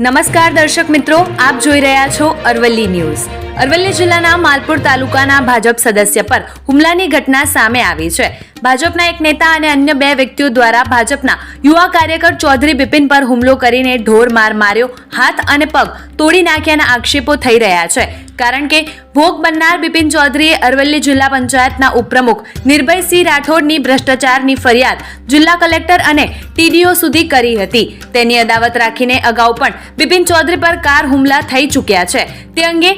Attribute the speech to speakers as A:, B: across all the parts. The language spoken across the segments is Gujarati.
A: નમસ્કાર દર્શક મિત્રો આપ જોઈ રહ્યા છો અરવલ્લી ન્યૂઝ. અરવલ્લી જિલ્લાના માલપુર તાલુકાના ભાજપ સદસ્ય પર હુમલાની ઘટના સામે આવી છે. ભાજપના એક નેતા અને અન્ય બે વ્યક્તિઓ દ્વારા ભાજપના યુવા કાર્યકર ચૌધરી બિપિન પર હુમલો કરીને ઢોર માર માર્યો, હાથ અને પગ તોડી નાખ્યાના આક્ષેપો થઈ રહ્યા છે. કારણ કે ભોગ બનનાર બિપિન ચૌધરીએ અરવલ્લી જિલ્લા પંચાયતના ઉપપ્રમુખ નિર્ભયસિંહ રાઠોડની ભ્રષ્ટાચારની ફરિયાદ જિલ્લા કલેક્ટર અને ટીડીઓ સુધી કરી હતી. તેની અદાવત રાખીને અગાઉ પણ બિપિન ચૌધરી પર કાર હુમલા થઈ ચૂક્યા છે. તે અંગે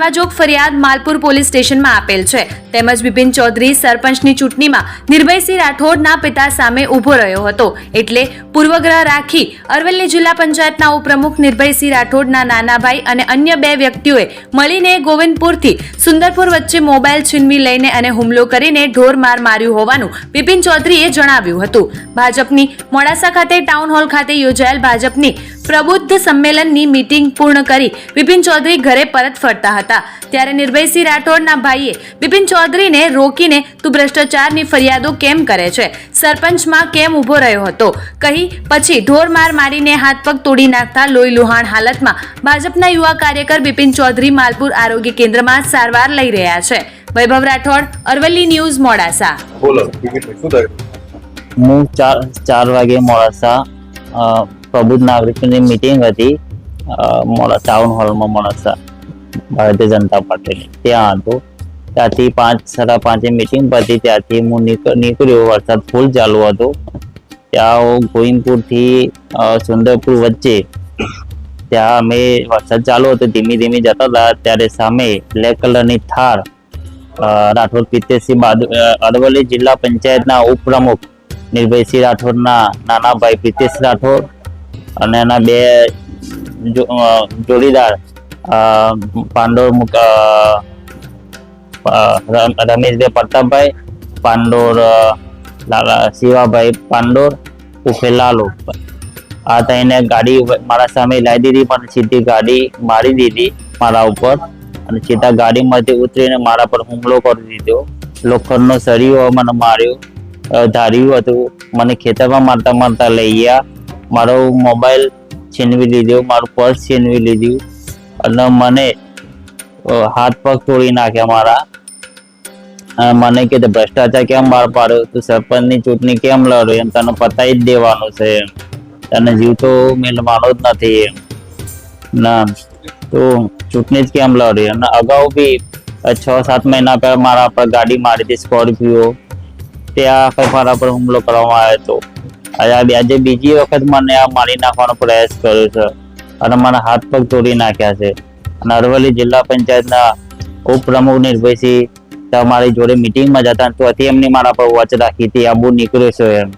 A: જાણવાજોગ ફરિયાદ માલપુર પોલીસ સ્ટેશનમાં આપેલ છે. તેમજ બિપિન ચૌધરી સરપંચની ચૂંટણીમાં નિર્ભયસિંહ રાઠોડના પિતા સામે ઊભો રહ્યો હતો. એટલે પૂર્વગ્રહ રાખી અરવલ્લી જિલ્લા પંચાયતના ઉપપ્રમુખ નિર્ભયસિંહ રાઠોડના નાનાભાઈ અને અન્ય બે વ્યક્તિઓએ મળીને ગોવિંદપુરથી સુંદરપુર વચ્ચે મોબાઈલ છીનવી લઈને અને હુમલો કરીને ઢોર માર માર્યું હોવાનું બિપિન ચૌધરીએ જણાવ્યું હતું. ભાજપની મોડાસા ખાતે ટાઉન હોલ ખાતે યોજાયેલ ભાજપની પ્રબુદ્ધ સંમેલનની મીટિંગ પૂર્ણ કરી બિપિન ચૌધરી ઘરે પરત ફરતા હતા. ત્યારે નિર્ભયસિંહ રાઠોડના ભાઈએ બિપિન ચૌધરીને રોકીને તું ભ્રષ્ટાચારની ફરિયાદો કેમ કરે છે? સરપંચમાં કેમ ઊભો રહ્યો હતો કહી પછી ઢોર માર મારીને હાથ પગ તોડી નાખતા લોહી લુહાણ હાલતમાં ભાજપના યુવા કાર્યકર બિપિન ચૌધરી માલપુર આરોગ્ય કેન્દ્રમાં સારવાર લઈ રહ્યા છે. વૈભવ રાઠોડ અરવલ્લી ન્યૂઝ મોડાસા.
B: બોલો બીજું શું થયું?
C: હું ચાર ચાર વાગે મોડાસા પ્રબુદ્ધ નાગરિકોની મિટિંગ હતી મોડાસા મોડા ટાઉન હોલમાં મોડાસા ભારતીય જનતા પાર્ટીની. ત્યાં હતો. ત્યાંથી પાંચ, સાડા પાંચે મિટિંગ પતી, ત્યાંથી હું નીકળ્યો. વરસાદ ફૂલ ચાલુ હતો. ત્યાં હું ગોવિંદપુરથી સુંદરપુર વચ્ચે, ત્યાં અમે વરસાદ ચાલુ હતો. ધીમે, ધીમી જતા હતા. ત્યારે સામે બ્લેક કલરની થાર રાઠોડ પિત્તેસિંહ બાદ અરવલ્લી જિલ્લા પંચાયતના ઉપપ્રમુખ નિર્ભયસિંહ રાઠોડના નાના ભાઈ પ્રિતેશ રાઠોડ અને એના બે જોડીદાર પાંડો રમેશભાઈ પ્રતાપભાઈ, પાંડોર શિવાભાઈ પાંડોર ઉફે આ થઈને ગાડી મારા સામે લાવી દીધી, પણ સીધી ગાડી મારી દીધી મારા ઉપર. અને સીધા ગાડીમાંથી ઉતરીને મારા પર હુમલો કરી દીધો. લોખંડનો સળિયો મને માર્યો ધાર્યું હતું. મને ખેતરમાં મારતા મારતા લઈ ગયા. મારો મોબાઈલ છીનવી લીધો, મારું પર્સ છીનવી લીધું અને મને હાથ પગ તોડી નાખ્યા મારા. મને કે ભ્રષ્ટાચાર કેમ બહાર પાડ્યો? તું સરપંચની ચૂંટણી કેમ લડ્યો? એમ તને પતાવી જ દેવાનું છે એમ. તને જીવ તો મેળવાનો જ નથી એમ. ના, તો ચૂંટણી જ કેમ લડી? અને અગાઉ બી છ, સાત મહિના પહેલા મારા પર ગાડી મારી હતી, સ્કોર્પિયો. ત્યાં મારા પર હુમલો કરવામાં આવ્યો હતો. આજે આજે બીજી વખત મને આ મારી નાખવાનો પ્રયાસ કર્યો છે. અને મારા હાથ પગ તોડી નાખ્યા છે. અને અરવલ્લી જિલ્લા પંચાયતના ઉપપ્રમુખ નિર્ભયસિંહ તમારી જોડે મિટિંગમાં જતા તો હતી એમની મારા પર વોચ રાખી હતી. આબુ નીકળ્યો છે એમ.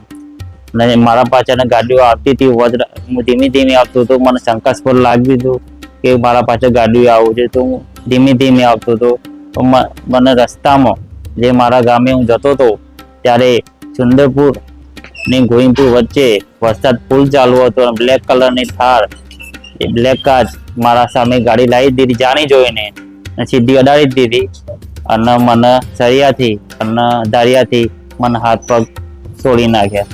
C: અને મારા પાછળ ગાડીઓ આવતી હતી, વોચ હું ધીમે ધીમે આવતો હતો. મને શંકાસ્પદ લાગ્યું હતું કે મારા પાછળ ગાડીઓ આવું છે. તો હું ધીમે ધીમે આવતો હતો. મને રસ્તામાં જે મારા ગામે હું જતો હતો, ત્યારે સુંદરપુર ને ગોવિંદપુર વચ્ચે વરસાદ ફૂલ ચાલુ હતો અને બ્લેક કલરની થાર. એ બ્લેક કાર મારા સામે ગાડી લાવી દીધી, જાણી જોઈને. અને સીધી અડાડી દીધી. અને મને સળિયાથી, અને ધારિયાથી મને હાથ પગ તોડી નાખ્યા.